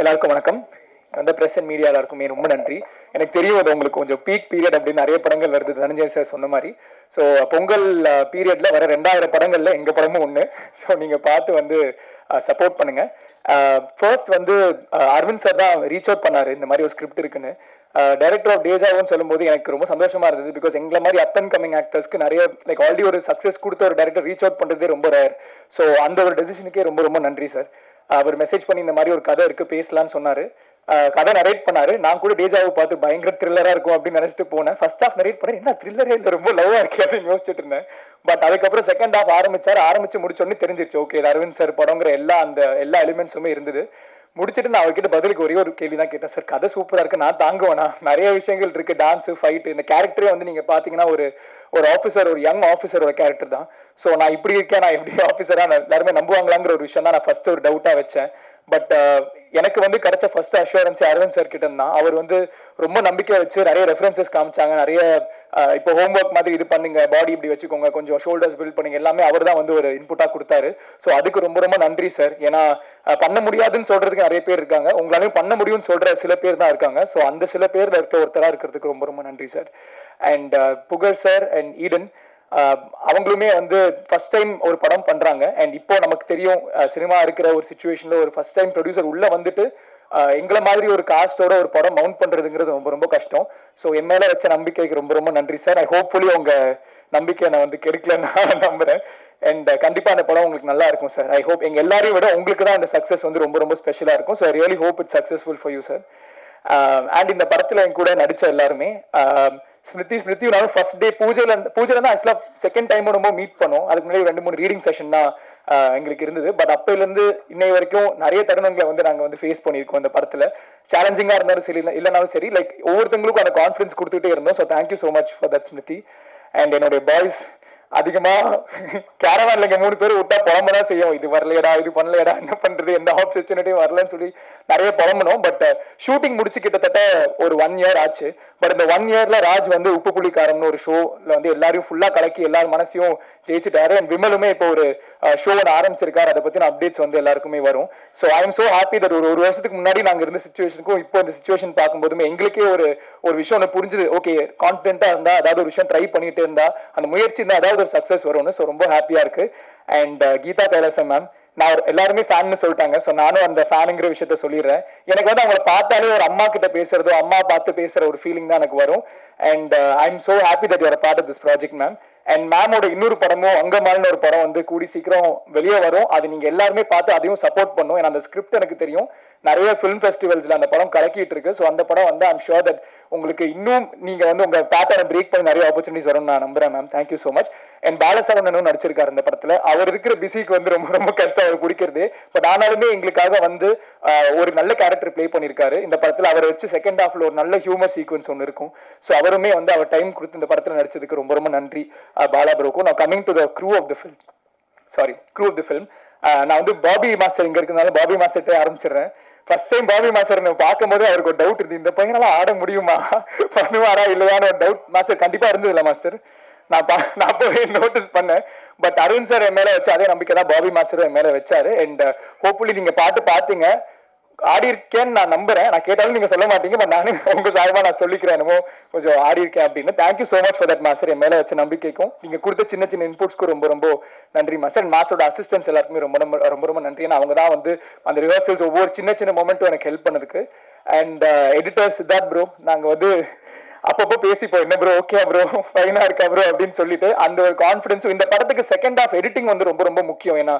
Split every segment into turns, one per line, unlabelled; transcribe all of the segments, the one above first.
எல்லாருக்கும் வணக்கம். அந்த பிரஸ் அண்ட் மீடியா எல்லாருக்குமே ரொம்ப நன்றி. எனக்கு தெரியும் அது உங்களுக்கு கொஞ்சம் பீக் பீரியட் அப்படின்னு நிறைய படங்கள் வருது. தனஞ்சய் சார் சொன்ன மாதிரி. ஸோ பொங்கல் பீரியட்ல வர ரெண்டாயிரம் படங்கள்ல எங்க படமும் ஒன்று ஸோ நீங்க பார்த்து வந்து சப்போர்ட் பண்ணுங்க. ஃபர்ஸ்ட் வந்து அரவிந்த் சார் தான் ரீச் அவுட் பண்ணாரு. இந்த மாதிரி ஒரு ஸ்கிரிப்ட் இருக்குன்னு. டைரக்டர் ஆஃப் டேஜாவும் சொல்லும்போது எனக்கு ரொம்ப சந்தோஷமா இருந்தது. பிகாஸ் எங்களை மாதிரி அப் அண்ட் கமிங் ஆக்டர்ஸ்க்கு நிறைய லைக் ஆல்ரெடி ஒரு சக்ஸஸ் கொடுத்த ஒரு டேரக்டர் ரீச் அவுட் பண்ணுறதே ரொம்ப ரேர் ஸோ அந்த ஒரு டெசிஷனுக்கே ரொம்ப ரொம்ப நன்றி சார் அவர் மெசேஜ் பண்ணி இந்த மாதிரி ஒரு கதை இருக்கு பேசலாம்னு சொன்னாரு. கதை நரேட் பண்ணாரு. நான் கூட டேஜாவை பார்த்து பயங்கர த்ரில்லரா இருக்கும் அப்படின்னு நினைச்சிட்டு போனேன். ஃபர்ஸ்ட் ஹாஃப் நரேட் பண்ணி என்ன த்ரில்லரே இல்லை ரொம்ப லவ்வா இருக்கு அப்படின்னு யோசிச்சுட்டு இருந்தேன். பட் அதுக்கப்புறம் செகண்ட் ஹாஃப் ஆரம்பிச்சார். ஆரம்பிச்சு முடிச்சோடனே தெரிஞ்சிருச்சு. ஓகே அரவிந்த் சார் படங்கிற எல்லா அந்த எல்லா எலிமெண்ட்ஸுமே இருந்தது. முடிச்சுட்டு நான் அவர்கிட்ட பதிலுக்கு ஒரே ஒரு கேள்வி தான் கேட்டேன். சார் கதை சூப்பராக இருக்குது நான் தாங்குவேனா? நிறைய விஷயங்கள் இருக்குது டான்ஸு ஃபைட்டு இந்த கேரக்டரே வந்து நீங்கள் பார்த்தீங்கன்னா ஒரு ஒரு ஆஃபீஸர் ஒரு யங் ஆஃபீஸரோட கேரக்டர் தான். ஸோ நான் இப்படி இருக்கேன். நான் எப்படி ஆஃபீஸராக எல்லாருமே நம்புவாங்களாங்கிற ஒரு விஷயம் தான் நான் ஃபஸ்ட்டு ஒரு டவுட்டாக வச்சேன். பட் uh, எனக்கு வந்து கிடைச்ச ஃபர்ஸ்ட் அஷூரன்ஸ் அரவிந்த் சார் கிட்ட தான் அவர் வந்து ரொம்ப நம்பிக்கை வச்சு நிறைய ரெஃபரன்சஸ் காமிச்சாங்க. நிறைய uh, இப்போ இப்போ ஹோம்ஒர்க் மாதிரி இது பண்ணுங்க பாடி இப்படி வச்சுக்கோங்க கொஞ்சம் ஷோல்டர்ஸ் பில்ட் பண்ணுங்க எல்லாமே அவர் தான் வந்து ஒரு இன்புட்டாக கொடுத்தாரு. ஸோ அதுக்கு ரொம்ப ரொம்ப நன்றி சார் ஏன்னா பண்ண முடியாதுன்னு சொல்றதுக்கு நிறைய பேர் இருக்காங்க. உங்களாலையும் பண்ண முடியும்னு சொல்ற சில பேர் தான் இருக்காங்க. ஸோ அந்த சில பேர் இருக்க ஒருத்தராக இருக்கிறதுக்கு ரொம்ப ரொம்ப நன்றி sir and uh, Pugazh sir and Eden அவங்களுமே வந்து ஃபர்ஸ்ட் டைம் ஒரு படம் பண்ணுறாங்க அண்ட் இப்போ நமக்கு தெரியும் சினிமா இருக்கிற ஒரு சுச்சுவேஷனில் ஒரு ஃபர்ஸ்ட் டைம் ப்ரொடியூசர் உள்ளே வந்துட்டு எங்களை மாதிரி ஒரு காஸ்டோட ஒரு படம் மவுண்ட் பண்ணுறதுங்கிறது ரொம்ப ரொம்ப கஷ்டம். ஸோ என் மேலே வச்ச நம்பிக்கைக்கு ரொம்ப ரொம்ப நன்றி சார் ஐ ஹோப்ஃபுல்லி உங்கள் நம்பிக்கையை நான் வந்து கெடுக்கலன்னு நான் நம்புகிறேன் அண்ட் கண்டிப்பாக அந்த படம் உங்களுக்கு நல்லா இருக்கும் சார் ஐ ஹோப் எங்கள் எல்லாரையும் விட உங்களுக்கு தான் அந்த சக்ஸஸ் வந்து ரொம்ப ரொம்ப ஸ்பெஷலாக இருக்கும். So I really hope it's successful for you sir and இந்த படத்தில் என் கூட நடித்த எல்லாருமே ஸ்மிருதி ஸ்மிருதி நானும் ஃபர்ஸ்ட் டே பூஜையில இருந்து- பூஜையில தான் ஆக்சுவலாக செகண்ட் டைம் ரொம்ப மீட் பண்ணோம். அதுக்கு முன்னாடி ரெண்டு மூணு ரீடிங் செஷன் தான் எங்களுக்கு இருந்தது. பட் அப்போலேருந்து இன்னை வரைக்கும் நிறைய தருணங்களை வந்து நாங்கள் வந்து ஃபேஸ் பண்ணியிருக்கோம் அந்த படத்தில். சேலஞ்சிங்காக இருந்தாலும் சரி இல்லை இல்லைனாலும் சரி லைக் ஒவ்வொருத்தங்களுக்கும் அந்த கான்ஃபிடன்ஸ் கொடுத்துட்டே இருந்தோம். So thank you so much for that Smriti. And என்னுடைய பாய்ஸ் அதிகமா கேரவான்ல இங்க மூணு பேர் விட்டா புலம்ப தான் செய்யும். இது வரலையடா இது பண்ணலையடா என்ன பண்றது? எந்த ஆப்பர்ச்சுனிட்டியும் வரலன்னு சொல்லி நிறைய புலம்பணும். பட் ஷூட்டிங் uh, முடிச்சு கிட்டத்தட்ட ஒரு ஒன் இயர் ஆச்சு. பட் இந்த ஒன் இயர்ல ராஜ் வந்து உப்பு புள்ளிக்காரம்னு ஒரு ஷோல வந்து எல்லாரையும் ஃபுல்லா கலக்கி எல்லார் மனசையும் ஜெயிச்சுட்டாரு. அண்ட் விமலுமே இப்போ ஒரு uh, ஷோ ஒன்று ஆரம்பிச்சிருக்காரு. அதை பத்தின அப்டேட்ஸ் வந்து எல்லாருக்குமே வரும். So I am so happy that ஒரு ஒரு வருஷத்துக்கு முன்னாடி நாங்க இருந்த சுச்சுவேஷனுக்கும் இப்போ இந்த சுச்சுவேஷன் பார்க்கும்போதுமே எங்களுக்கே ஒரு ஒரு விஷயம் ஒன்று புரிஞ்சுது. ஓகே கான்ஃபிடென்ட்டா இருந்தா அதாவது ஒரு விஷயம் ட்ரை பண்ணிட்டு இருந்தா அந்த முயற்சி இருந்தா அதாவது ஒரு சக்ஸஸ் வரும்னு ஸோ ரொம்ப ஹாப்பியா இருக்கு. And uh, Geetha Kailasam ma'am நான் ஒரு- எல்லாருமே ஃபேன்னு சொல்லிட்டாங்க. ஸோ நானும் அந்த ஃபேனுங்கிற விஷயத்த சொல்லிடுறேன். எனக்கு வந்து அவங்கள பார்த்தாலே ஒரு அம்மா கிட்ட பேசுறதோ அம்மா பார்த்து பேசுற ஒரு ஃபீலிங் தான் எனக்கு வரும். And I am so happy that you're part of this project ma'am and மேமோட இன்னொரு படமும் அங்கமாலின்னு ஒரு படம் வந்து கூடி சீக்கிரம் வெளியே வரும். அது நீங்க எல்லாருமே பார்த்து அதையும் சப்போர்ட் பண்ணும். ஏன்னா அந்த ஸ்கிரிப்ட் எனக்கு தெரியும். நிறைய ஃபிலிம் ஃபெஸ்டிவல்ஸ்ல அந்த படம் கலக்கிட்டு இருக்கு. ஸோ அந்த படம் வந்து ஐம் ஷுர் தட் உங்களுக்கு இன்னும் நீங்க வந்து உங்க பேட்டர்னை பிரேக் பண்ணி நிறைய ஆப்பர்ச்சுனிட்டிஸ் வரும்னு நான் நம்புறேன் ma'am thank you so much and பாலசரவணனும் நடிச்சிருக்காரு இந்த படத்துல. அவர் இருக்கிற பிஸிக்கு வந்து ரொம்ப ரொம்ப கஷ்டம் அவர் பிடிக்கிறது பட் ஆனாலுமே எங்களுக்காக வந்து ஒரு நல்ல கேரக்டர் ப்ளே பண்ணியிருக்காரு. இந்த படத்துல அவரை வச்சு செகண்ட் ஹாஃப்ல ஒரு நல்ல ஹியூமர் சீக்வன்ஸ் ஒன்று இருக்கும். ஸோ அவருமே வந்து அவர் டைம் கொடுத்து இந்த படத்துல நடிச்சதுக்கு ரொம்ப ரொம்ப நன்றி பாலா ப்ரோக்கும் நான் coming to the crew of the film sorry crew of the film நான் வந்து பாபி மாஸ்டர் இங்க இருக்கிறதுனால பாபி மாஸ்டர்ட்டே ஆரம்பிச்சிடுறேன். ஃபர்ஸ்ட் டைம் பாபி மாஸ்டர் பார்க்கும்போது அவருக்கு ஒரு டவுட் இருந்து இந்த பையனால ஆட முடியுமா? பண்ணுவாரா இல்லையான்னு ஒரு டவுட் மாஸ்டர் கண்டிப்பா இருந்ததுல மாஸ்டர். நான் பா நான் போய் நோட்டீஸ் பண்ணேன். பட் அருண் சார் என் மேலே வச்சு அதே நம்பிக்கை தான் பாபி மாஸ்டர் என் மேலே வச்சாரு. அண்ட் ஹோப்ஃபுல்லி நீங்கள் பாட்டு பார்த்தீங்க ஆடி இருக்கேன்னு நான் நம்புறேன். நான் கேட்டாலும் நீங்க சொல்ல மாட்டீங்க. பட் நானே உங்க சார்பாக நான் சொல்லிக்கிறேன் என்னமோ கொஞ்சம் ஆடி இருக்கேன் அப்படின்னு. Thank you so much for that master என் மேலே வச்ச நம்பிக்கைக்கும் நீங்க கொடுத்த சின்ன சின்ன இன்புட்ஸ்க்கு ரொம்ப ரொம்ப நன்றி மாஸ்டர் அண்ட் மாஸ்டரோட அசிஸ்டன்ஸ் எல்லாருக்குமே ரொம்ப ரொம்ப ரொம்ப ரொம்ப நன்றி. ஏன்னா அவங்க தான் வந்து அந்த ரிஹர்சல்ஸ் ஒவ்வொரு சின்ன சின்ன மொமெண்ட்டும் எனக்கு ஹெல்ப் பண்ணதுக்கு. அண்ட் எடிட்டர் சித்தார்த் ப்ரோ நாங்கள் வந்து அப்பப்போ பேசிப்போம் என்ன ப்ரோ ஓகே ப்ரோ ஃபைனா இருக்கா ப்ரோ அப்படின்னு சொல்லிட்டு அந்த ஒரு கான்ஃபிடன்ஸும் இந்த படத்துக்கு செகண்ட் ஆஃப் எடிட்டிங் வந்து ரொம்ப ரொம்ப முக்கியம். ஏன்னா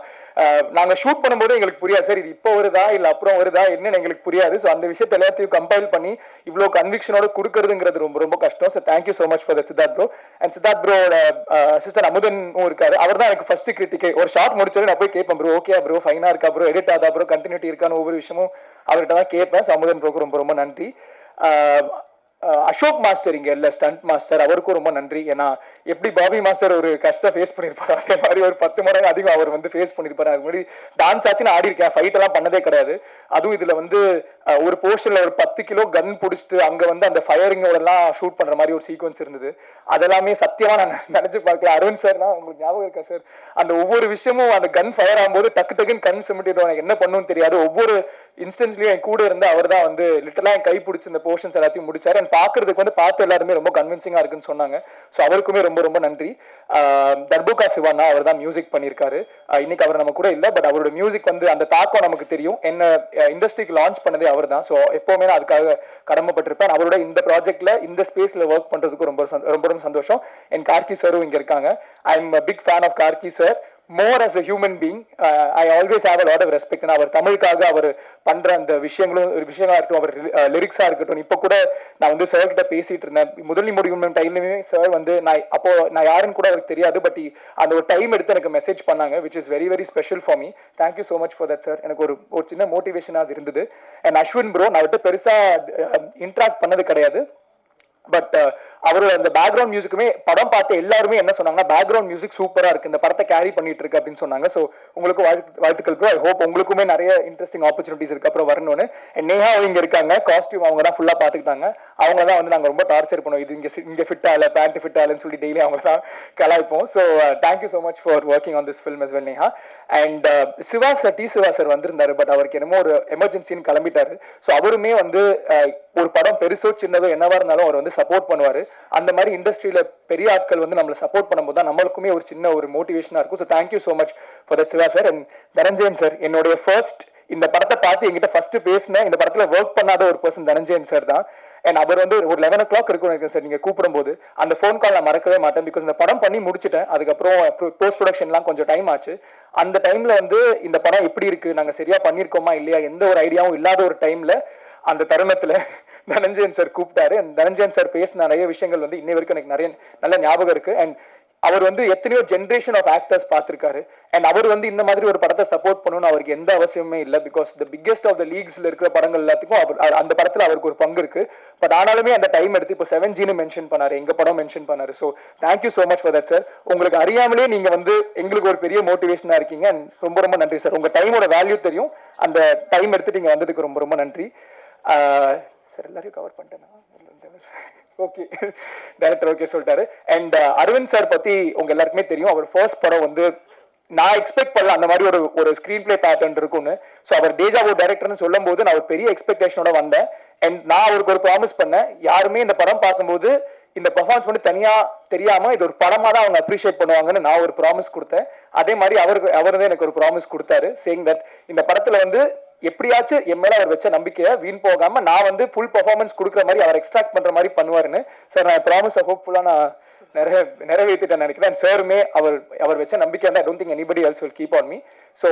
நாங்க ஷூட் பண்ணும்போது எங்களுக்கு புரியாது சார் இது இப்போ வருதா இல்ல அப்புறம் வருதா என்னன்னு எங்களுக்கு புரியாது. ஸோ அந்த விஷயத்தை எல்லாத்தையும் கம்பைல் பண்ணி இவ்வளோ கன்விக்ஷனோட கொடுக்கறதுங்கிறது ரொம்ப ரொம்ப கஷ்டம். So thank you so much for that Siddharth bro and Siddharth ப்ரோட sister அமுதனும் இருக்காரு. அவர் தான் எனக்கு ஃபர்ஸ்ட் கிரிட்டிக்கே ஒரு ஷார்ட் முடிச்சாலும் நான் போய் கேட்பேன் ப்ரோ ஓகே ப்ரோ ஃபைனா இருக்கா ப்ரோ எடிட் ஆதா ப்ரோ கண்டினியூட்டி இருக்கான்னு ஒவ்வொரு விஷயமும் அவர்கிட்ட தான் கேட்பேன். ஸோ அமுதன் ப்ரோக்கு ரொம்ப ரொம்ப நன்றி. அசோக் மாஸ்டர் இங்க இல்ல ஸ்டண்ட் மாஸ்டர். அவருக்கும் ரொம்ப நன்றி. ஏன்னா எப்படி பாபி மாஸ்டர் ஒரு கஷ்டம் ஃபேஸ் பண்ணியிருப்பாரு அதே மாதிரி ஒரு பத்து மடங்கு அதிகம் அவர் வந்து ஃபேஸ் பண்ணியிருப்பாரு அது மாதிரி டான்ஸ் ஆச்சு நான் ஆடி இருக்கேன் ஃபைட் எல்லாம் பண்ணதே கிடையாது. அதுவும் இதுல வந்து ஒரு போர்ஷன்ல ஒரு பத்து கிலோ கன் பிடிச்சிட்டு அங்க வந்து அந்த ஃபயரிங்கோட எல்லாம் ஷூட் பண்ற மாதிரி ஒரு சீக்வன்ஸ் இருந்தது. அதெல்லாமே சத்தியமா நான் நினைச்சு பார்க்கல. அருண் சார்னா உங்களுக்கு ஞாபகம் இருக்கா சார் அந்த ஒவ்வொரு விஷயமும் அந்த கன் ஃபயர் ஆகும்போது டக்கு டக்குன்னு கண் சிமிட்டிட்டு எனக்கு என்ன பண்ணுன்னு தெரியாது. ஒவ்வொரு இன்ஸ்டன்ஸ்லயும் என் கூட இருந்து அவர் தான் வந்து லிட்டரலா என் கை பிடிச்சி இந்த போர்ஷன்ஸ் எல்லாத்தையும் முடிச்சாரு. பார்க்கறதுக்கு வந்து பார்த்து எல்லாருமே ரொம்ப கன்வின்சிங்காக இருக்குன்னு சொன்னாங்க. ஸோ அவருக்குமே ரொம்ப ரொம்ப நன்றி. தர்புகா சிவானா அவர் தான் மியூசிக் பண்ணியிருக்காரு இன்னைக்கு அவர் நம்ம கூட இல்லை பட் அவரோட மியூசிக் வந்து அந்த தாக்கம் நமக்கு தெரியும். என்ன இண்டஸ்ட்ரிக்கு லான்ச் பண்ணதே அவர் தான். ஸோ எப்போவுமே நான் அதுக்காக கடமைப்பட்டிருப்பேன். அவரோட இந்த ப்ராஜெக்ட்ல இந்த ஸ்பேஸ்ல ஒர்க் பண்ணுறதுக்கு ரொம்ப சந்தோ- ரொம்ப ரொம்ப சந்தோஷம். என் கார்கி சரும் இங்கே இருக்காங்க. I am big fan of Gargi sir more as a human being I always have a lot of respect அவர் தமிழுக்காக அவர் பண்ற அந்த விஷயங்களும் ஒரு விஷயங்களா இருக்கட்டும் அவர் லிரிக்ஸா இருக்கட்டும். இப்போ கூட நான் வந்து சார் கிட்ட பேசிட்டு இருந்தேன். முதல் முடியும் டைம்லயுமே சார் வந்து நான் அப்போ நான் யாருன்னு கூட அவருக்கு தெரியாது பட் அந்த ஒரு டைம் எடுத்து எனக்கு மெசேஜ் பண்ணாங்க which is very very special for me thank you so much for that sir எனக்கு ஒரு ஒரு சின்ன மோட்டிவேஷனாக அது இருந்தது. அண்ட் அஸ்வின் ப்ரோ நான் அவர்கிட்ட பெருசா இன்ட்ராக்ட் பண்ணது கிடையாது. பட் uh, அவரோட அந்த பேக்ரவுண்ட் மியூசிக்குமே படம் பார்த்து எல்லாருமே என்ன சொன்னாங்கன்னா பேக்ரவுண்ட் மியூசிக் சூப்பராக இருக்கு. இந்த படத்தை கேரி பண்ணிட்டு இருக்கு அப்படின்னு சொன்னாங்க. ஸோ உங்களுக்கு வாழ்த்து வாழ்த்துக்கள் ப்ரோ ஐ ஹோப் உங்களுக்குமே நிறைய இன்ட்ரெஸ்டிங் ஆப்பர்ச்சுனிட்டிஸ் இருக்கு. அப்புறம் வரணும்னு. நேஹா இங்கே இருக்காங்க. காஸ்டியூம் அவங்க தான் ஃபுல்லாக பார்த்துக்கிட்டாங்க. அவங்க தான் வந்து நாங்கள் ரொம்ப டார்ச்சர் பண்ணுவோம். இது இங்கே இங்கே ஃபிட்டாக ஃபிட் ஆகல பேண்ட் ஃபிட் ஆகலன்னு சொல்லி டெய்லி அவங்க தான் கலாய்ப்போம். So thank you so much for working on this film as well Neha and Siva sir D Siva sir வந்திருந்தாரு. பட் அவருக்கு என்னமோ ஒரு எமர்ஜென்சின்னு கிளம்பிட்டாரு. ஸோ அவருமே வந்து uh, ஒரு படம் பெருசோ சின்னதோ என்னவா இருந்தாலும் அவர் வந்து சப்போர்ட் பண்ணுவாரு. அந்த மாதிரி இண்டஸ்ட்ரியில பெரிய ஆட்கள் வந்து நம்மளை சப்போர்ட் பண்ணும்போது தான் நம்மளுக்குமே ஒரு சின்ன ஒரு மோட்டிவேஷனா இருக்கும். So thank you so much for that Siva sir and Dhananjayan sir என்னுடைய ஃபர்ஸ்ட் இந்த படத்தை பார்த்து என்கிட்ட ஃபர்ஸ்ட் பேசின இந்த படத்துல ஒர்க் பண்ணாத ஒரு பர்சன் தனஞ்சயன் சார் தான். அண்ட் அவர் வந்து ஒரு லெவன் ஓ கிளாக் இருக்கும் எனக்கு சார் நீங்க கூப்பிடும்போது. அந்த ஃபோன் கால் நான் மறக்கவே மாட்டேன். பிகாஸ் இந்த படம் பண்ணி முடிச்சிட்டேன். அதுக்கப்புறம் போஸ்ட் ப்ரொடக்ஷன்லாம் கொஞ்சம் டைம் ஆச்சு. அந்த டைம்ல வந்து இந்த படம் எப்படி இருக்கு? நாங்க சரியா பண்ணிருக்கோமா இல்லையா? எந்த ஒரு ஐடியாவும் இல்லாத ஒரு டைம்ல அந்த தருணத்துல தனஞ்சயன் சார் கூப்பிட்டாரு. அண்ட் தனஞ்சயன் சார் பேசின நிறைய விஷயங்கள் வந்து இன்னை வரைக்கும் எனக்கு நிறைய நல்ல ஞாபகம் இருக்கு. அண்ட் அவர் வந்து எத்தனையோ ஜென்ரேஷன் ஆஃப் ஆக்டர்ஸ் பார்த்திருக்காரு. அண்ட் அவர் வந்து இந்த மாதிரி ஒரு படத்தை சப்போர்ட் பண்ணணும்னு அவருக்கு எந்த அவசியமே இல்லை. Because the biggest of the லீக்ஸ்ல இருக்கிற படங்கள் எல்லாத்துக்கும் அவர் அந்த படத்துல அவருக்கு ஒரு பங்கு இருக்கு. பட் ஆனாலுமே அந்த டைம் எடுத்து இப்போ செவன் ஜீனு மென்ஷன் பண்ணாரு. எங்க படம் மென்ஷன் பண்ணாரு. So thank you so much for that sir உங்களுக்கு அறியாமலே நீங்க வந்து எங்களுக்கு ஒரு பெரிய மோட்டிவேஷனா இருக்கீங்க. அண்ட் ரொம்ப ரொம்ப நன்றி சார் உங்க டைமோட வேல்யூ தெரியும். அந்த டைம் எடுத்து நீங்க வந்ததுக்கு ரொம்ப ரொம்ப நன்றி. சார் எல்லாரையும் கவர் பண்ணிட்டேனா ஓகே டேரக்டர் ஓகே சொல்லிட்டாரு. அண்ட் அரவிந்த் சார் பத்தி உங்க எல்லாருக்குமே தெரியும். அவர் ஃபர்ஸ்ட் படம் வந்து நான் எக்ஸ்பெக்ட் பண்ணல. அந்த மாதிரி ஒரு ஒரு ஸ்க்ரீன் பிளே பேட்டர்ன் இருக்கும்னு. ஸோ அவர் டேஜாவோ டேரக்டர்னு சொல்லும் போது நான் ஒரு பெரிய எக்ஸ்பெக்டேஷனோட வந்தேன். அண்ட் நான் அவருக்கு ஒரு ப்ராமிஸ் பண்ணேன். யாருமே இந்த படம் பார்க்கும்போது இந்த பர்ஃபார்மன்ஸ் மட்டும் தனியா தெரியாம இது ஒரு படமா தான் அவங்க அப்ரிஷியேட் பண்ணுவாங்கன்னு நான் ஒரு ப்ராமிஸ் கொடுத்தேன். அதே மாதிரி அவருக்கு அவர் தான் எனக்கு ஒரு ப்ராமிஸ் கொடுத்தாரு சேங் தட் இந்த படத்துல வந்து எப்படியாச்சும் என் மேல அவர் வச்ச நம்பிக்கையை வீண் போகாம நான் வந்து ஃபுல் பர்ஃபார்மன்ஸ் கொடுக்குற மாதிரி அவர் எக்ஸ்ட்ராக்ட் பண்ற மாதிரி பண்ணுவாருன்னு. சார் நான் ப்ராமிஸ் ஹோப்ஃபுல்லா நான் நிறைய நிறைவேற்றிட்டேன் நினைக்கிறேன். சாருமே அவர் அவர் வச்ச நம்பிக்கை வந்து I don't think anybody else will keep on me so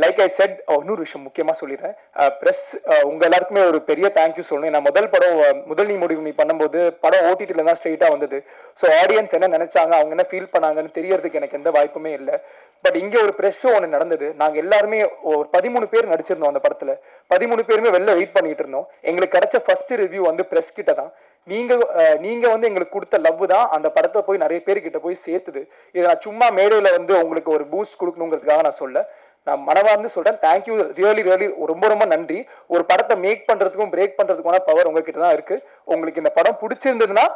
like I said இன்னொரு விஷயம் முக்கியமாக சொல்லிடுறேன். Uh, ப்ரெஸ் uh, உங்கள் எல்லாருக்குமே ஒரு பெரிய தேங்க்யூ சொல்லணும். நான் முதல் படம் uh, முதல் நீ முடிவு நீ பண்ணும்போது படம் ஓடிடியில் தான் ஸ்ட்ரெயிட்டாக வந்தது. ஸோ ஆடியன்ஸ் என்ன நினச்சாங்க அவங்க என்ன ஃபீல் பண்ணாங்கன்னு தெரியறதுக்கு எனக்கு எந்த வாய்ப்புமே இல்லை. பட் இங்கே ஒரு ப்ரெஸ் ஷோ ஒன்று நடந்தது. நாங்கள் எல்லாருமே ஒரு பதிமூணு பேர் நடிச்சிருந்தோம் அந்த படத்தில். பதிமூணு பேருமே வெளில வெயிட் பண்ணிட்டு இருந்தோம். எங்களுக்கு கிடைச்ச ஃபர்ஸ்ட் ரிவ்யூ வந்து ப்ரெஸ் கிட்ட தான். நீங்க நீங்கள் நீங்க வந்து எங்களுக்கு கொடுத்த லவ் தான் அந்த படத்தை போய் நிறைய பேர்கிட்ட போய் சேர்த்துது. இதை நான் சும்மா மேடையில வந்து உங்களுக்கு ஒரு பூஸ்ட் கொடுக்கணுங்கிறதுக்காக நான் சொல்ல நான் மனவார்ந்து சொல்கிறேன் தேங்க்யூ ரியலி ரியலி ரொம்ப ரொம்ப நன்றி. ஒரு படத்தை மேக் பண்ணுறதுக்கும் பிரேக் பண்ணுறதுக்கான பவர் உங்ககிட்ட தான் இருக்குது உங்களுக்கு இந்த படம் பிடிச்சிருந்ததுன்னா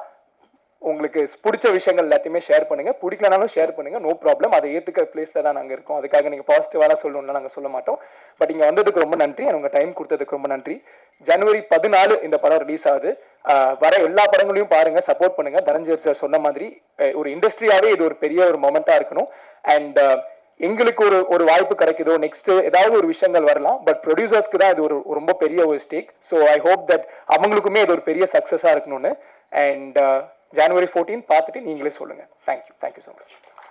உங்களுக்கு பிடிச்ச விஷயங்கள் எல்லாத்தையுமே ஷேர் பண்ணுங்க. பிடிக்கலனாலும் ஷேர் பண்ணுங்க. நோ ப்ராப்ளம் அதை ஏற்றுக்க பிளேஸில் தான் நாங்கள் இருக்கோம். அதுக்காக நீங்கள் பாசிட்டிவாக சொல்லணும்னு நாங்கள் சொல்ல மாட்டோம். பட் இங்கே வந்ததுக்கு ரொம்ப நன்றி. உங்கள் டைம் கொடுத்ததுக்கு ரொம்ப நன்றி. ஜனவரி பதினாலு இந்த படம் ரிலீஸ் ஆகுது. வர எல்லா படங்களையும் பாருங்க. சப்போர்ட் பண்ணுங்க. தனஞ்சயர் சார் சொன்ன மாதிரி ஒரு இண்டஸ்ட்ரியாவே இது ஒரு பெரிய ஒரு மொமெண்ட்டாக இருக்கணும். அண்ட் எங்களுக்கு ஒரு ஒரு வாய்ப்பு கிடைக்குதோ நெக்ஸ்ட் ஏதாவது ஒரு விஷயங்கள் வரலாம் பட் ப்ரொடியூசர்ஸ்க்கு தான் இது ஒரு ரொம்ப பெரிய ஒரு stake so I hope that அவங்களுக்குமே இது ஒரு பெரிய சக்ஸஸாக இருக்கணும்னு. அண்ட் ஜனவரி ஃபோர்டீன் பார்த்துட்டு நீங்களே சொல்லுங்கள் தேங்க்யூ தேங்க்யூ ஸோ மச்